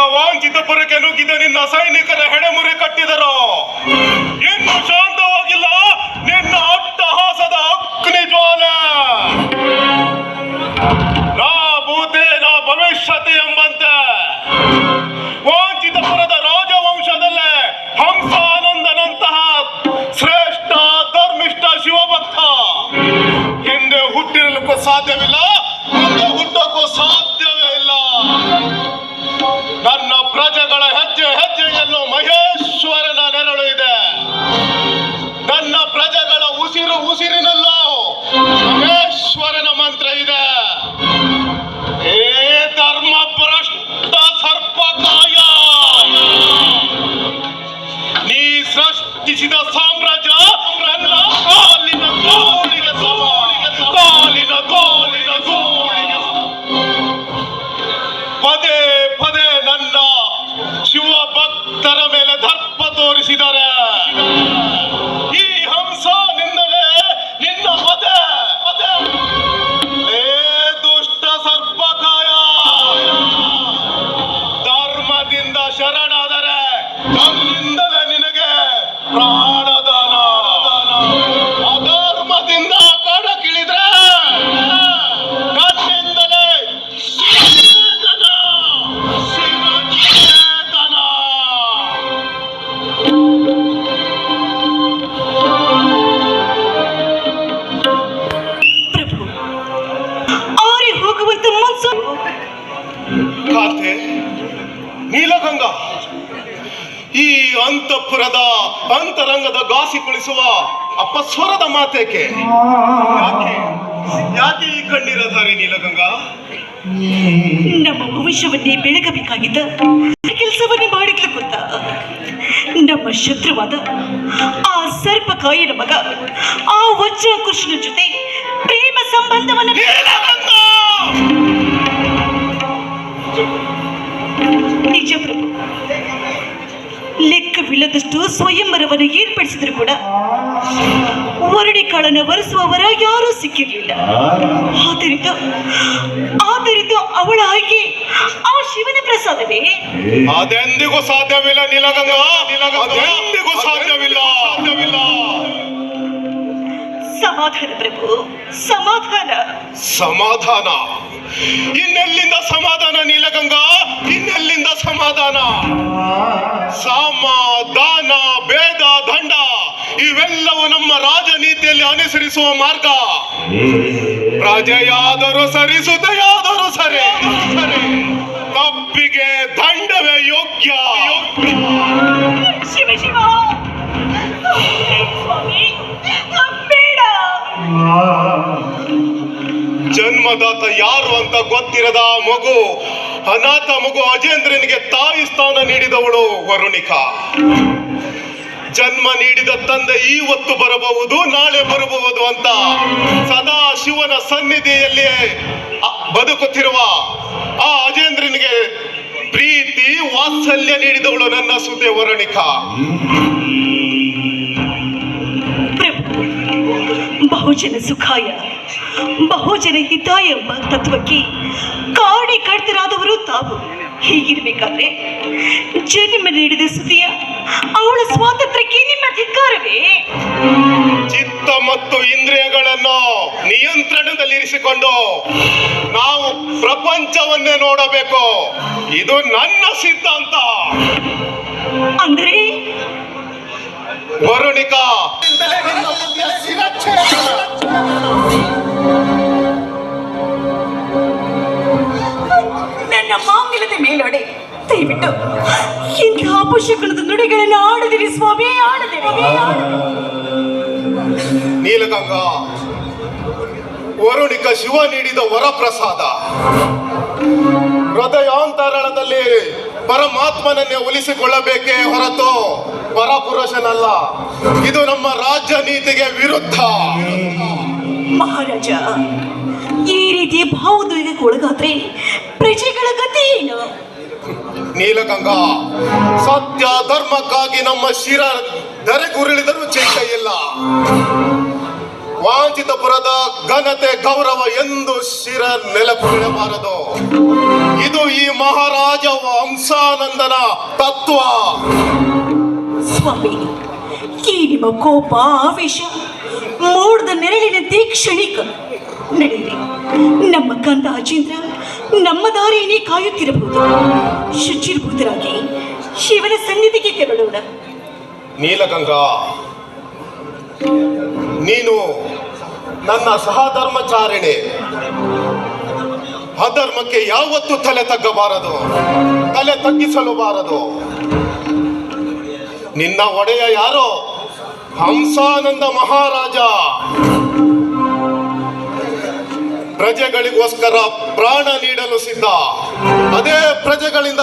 ನನ್ನ ವಾಂಛಿತ ಪುರಕ್ಕೆ ನುಗ್ಗಿದ ನಿನ್ನ ಸೈನಿಕರ ಹೆಡೆಮುರಿ ಕಟ್ಟಿದರು? ಇನ್ನು ಶಾಂತವಾಗಿಲ್ಲ. ನಿನ್ನ ಅಟ್ಟಹಾಸದ ಅಗ್ನಿ ಜ್ವಾಲ. ನಾ ಭೂತೆ ನಾ ಭವಿಷ್ಯತೆ ಎಂಬಂತೆ. ವಾಂಚಿತಪುರದ ರಾಜವಂಶದಲ್ಲೇ ಹಂಸಾನಂದನಂತಹ ಶ್ರೇಷ್ಠ, ಧರ್ಮಿಷ್ಠ ಶಿವಭಕ್ತ. ಹಿಂದೆ ಹುಟ್ಟಿರಲಿಕ್ಕೂ ಸಾಧ್ಯವಿಲ್ಲ, ಮುಂದೆ ಹುಟ್ಟಕ್ಕೂ ಸಾಧ್ಯವೇ ಇಲ್ಲ. ನನ್ನ ಪ್ರಜೆಗಳ ಹೆಜ್ಜೆ ಹೆಜ್ಜೆಯನ್ನು ಮಹೇಶ್ವರನ ನೆರಳು ಇದೆ. ನನ್ನ ಪ್ರಜೆಗಳ ಉಸಿರು ಉಸಿರಿನಲ್ಲೂ ಮಹೇಶ್ವರನ ಮಂತ್ರ ಇದೆ. ಏ ಧರ್ಮ ಭ್ರಷ್ಟ ಸರ್ಪಕಾಯ! ನೀ ಸೃಷ್ಟಿಸಿದ ಸಾಮ್ರಾಜ್ಯ ಕಾಂತೆ ನೀಲಗಂಗ. ಈ ಅಂತಃಪುರದ ಅಂತರಂಗದ ಗಾಸಿ ಗಾಸಿಗೊಳಿಸುವ ಅಪಸ್ವರದ ಮಾತೇಕೆ? ಯಾಕೆ? ಯಾಕೆ ಈ ಕಣ್ಣೀರ ಧಾರೆ ನೀಲಗಂಗ? ನಮ್ಮ ಭವಿಷ್ಯವನ್ನೇ ಬೆಳಗಬೇಕಾಗಿದ್ದ ಕೆಲಸವನ್ನೇ ಮಾಡಿದ್ಲು ಗೊತ್ತ? ನಮ್ಮ ಶತ್ರುವಾದ ಆ ಸರ್ಪಕಾಯನ ಮಗ ಆ ವಜ್ರ ಕೃಷ್ಣ ಜೊತೆ ಪ್ರೇಮ ಸಂಬಂಧವನ್ನು ಲೆಕ್ಕವಿಲ್ಲದಷ್ಟು ಸ್ವಯಂವರವನ್ನು ಏರ್ಪಡಿಸಿದ್ರು ಕೂಡ ವರಡಿ ಕಾಳನ್ನ ಬರೆಸುವವರ ಯಾರೂ ಸಿಕ್ಕಿರಲಿಲ್ಲ. ಆದ್ದರಿಂದ ಆದ್ದರಿಂದ ಅವಳ ಆಯ್ಕೆ ಆ ಶಿವನ ಪ್ರಸಾದವೇ. ಅದೆಂದಿಗೂ ಸಾಧ್ಯವಿಲ್ಲ ನೀಲಗಂಗ. ಅದೆಂದಿಗೂ ಸಾಧ್ಯವಿಲ್ಲ ಸಾಧ್ಯವಿಲ್ಲ. ಸಮಾಧಾನ ಪ್ರಭು ಸಮಾಧಾನ. ಸಮಾಧಾನ. ಇನ್ನೆಲ್ಲಿಂದ ಸಮಾಧಾನ ನೀಲಗಂಗಾ? ಇನ್ನೆಲ್ಲಿಂದ ಸಮಾಧಾನ? ಸಮಾಧಾನ ಭೇದ ದಂಡ ಇವೆಲ್ಲವೂ ನಮ್ಮ ರಾಜನೀತಿಯಲ್ಲಿ ಅನುಸರಿಸುವ ಮಾರ್ಗ. ಪ್ರಜೆಯಾದರೂ ಸರಿ ಸುತೆಯಾದರೂ ಸರಿ. ತಪ್ಪಿಗೆ ದಂಡವೇ ಯೋಗ್ಯ. ಜನ್ಮದಾತ ಯಾರು ಅಂತ ಗೊತ್ತಿರದ ಮಗು ಅನಾಥ ಮಗು ಅಜೇಂದ್ರನಿಗೆ ತಾಯಿ ಸ್ಥಾನ ನೀಡಿದವಳು ವರುಣಿಕಾ. ಜನ್ಮ ನೀಡಿದ ತಂದೆ ಇವತ್ತು ಬರಬಹುದು, ನಾಳೆ ಬರಬಹುದು ಅಂತ ಸದಾ ಶಿವನ ಸನ್ನಿಧಿಯಲ್ಲಿ ಬದುಕುತ್ತಿರುವ ಆ ಅಜೇಂದ್ರನಿಗೆ ಪ್ರೀತಿ, ವಾತ್ಸಲ್ಯ ನೀಡಿದವಳು ನನ್ನ ಸುದ್ದಿ ವರುಣಿಕಾ. ಬಹುಜನ ಸುಖಾಯ. ಬಹುಜನ ಹಿತಾಯ ಎಂಬ ತತ್ವಕ್ಕೆ ಕಾಡಿ ಕಡ್ತರಾದವರು ತಾವು. ಹೀಗಿರ್ಬೇಕಾದ್ರೆ ಜನ್ಮ ನೀಡಿದ ಸುದಿಯ ಅವಳ ಸ್ವಾತಂತ್ರ್ಯಕ್ಕೆ ನಿಮ್ಮ ಧಿಕ್ಕಾರವೇ ಚಿತ್ತ ಮತ್ತು ಇಂದ್ರಿಯಗಳನ್ನು ನಿಯಂತ್ರಣದಲ್ಲಿರಿಸಿಕೊಂಡು ನಾವು ಪ್ರಪಂಚವನ್ನೇ ನೋಡಬೇಕು. ಇದು ನನ್ನ ಸಿದ್ಧಾಂತ. ಅಂದ್ರೆ? ವರುಣಿಕಾ. ಆಣದ ಮೇಲೊಡೆ ದಯವಿಟ್ಟು ಇಂತಹ ಅಪಶಕುನದ ನುಡಿಗಳನ್ನು ಆಡದಿರಿ ಸ್ವಾಮಿ ಆಡದಿರಿ. ನೀಲಗಂಗಾ ವರುಣಿಕ ಶಿವ ನೀಡಿದ ವರಪ್ರಸಾದ. ಹೃದಯಾಂತರಣದಲ್ಲಿ ಪರಮಾತ್ಮನನ್ನೇ ಒಲಿಸಿಕೊಳ್ಳಬೇಕೇ ಹೊರತು ಪರಪುರುಷನಲ್ಲ. ಇದು ನಮ್ಮ ರಾಜ್ಯ ನೀತಿಗೆ ವಿರುದ್ಧ. ಮಹಾರಾಜ ಈ ರೀತಿಯ ಭಾವೋದ್ವೇಗಕ್ಕೆ ಒಳಗಾದ್ರೆ ಪ್ರಜೆಗಳ ಗತಿ ಏನು? ನೀಲಗಂಗಾ ಸತ್ಯ ಧರ್ಮಕ್ಕಾಗಿ ನಮ್ಮ ಶಿರ ಧರೆಗುರುಳಿದರೂ ಚಿಂತೆ ಇಲ್ಲ ವಾಂಚಿತಪುರದ ಘನತೆ ಗೌರವ ಎಂದು ಶಿರ ನೆಲಕುಳಿಯಬಾರದು ಇದು ಈ ಮಹಾರಾಜ ವಂಶಾನಂದನ ತತ್ವ. ಸ್ವಾಮಿ ಈ ನಿಮ್ಮ ಕೋಪ ಆವೇಶ ಮೂಡದ ನೆರಳಿನ ಕ್ಷಣಿಕ ನಡೆಯಿರಿ ನಮ್ಮ ಕಂದ ಅಜೇಂದ್ರ ನಮ್ಮ ದಾರಿಯನ್ನೇ ಕಾಯುತ್ತಿರಬಹುದು. ಶುಚಿರ್ಭೂತರಾಗಿ ಶಿವನ ಸನ್ನಿಧಿಗೆ ತೆರಳೋಣ. ನೀಲಗಂಗಾ, ನೀನು ನನ್ನ ಸಹಧರ್ಮಚಾರಿಣಿ. ಅಧರ್ಮಕ್ಕೆ ಯಾವತ್ತೂ ತಲೆ ತಗ್ಗಬಾರದು, ತಲೆ ತಗ್ಗಿಸಲು ಬಾರದು. ನಿನ್ನ ಒಡೆಯ ಯಾರೋ ಹಂಸಾನಂದ ಮಹಾರಾಜ. ಪ್ರಜೆಗಳಿಗೋಸ್ಕರ ಪ್ರಾಣ ನೀಡಲು ಸಿದ್ಧ. ಅದೇ ಪ್ರಜೆಗಳಿಂದ